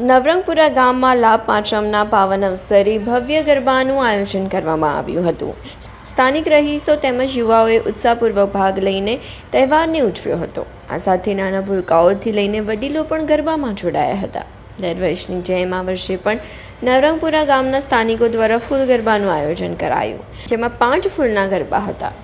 નવરંગપુરા ગામમાં લાભ પાંચમના પાવન અવસરે ભવ્ય ગરબાનું આયોજન કરવામાં આવ્યું હતું. સ્થાનિક રહીશો તેમજ યુવાઓએ ઉત્સાહપૂર્વક ભાગ લઈને તહેવારને ઉજવ્યો હતો. આ સાથે નાના ભૂલકાઓથી લઈને વડીલો પણ ગરબામાં જોડાયા હતા. દર વર્ષની જેમ આ વર્ષે પણ નવરંગપુરા ગામના સ્થાનિકો દ્વારા ફૂલ ગરબાનું આયોજન કરાયું, જેમાં પાંચ ફૂલના ગરબા હતા.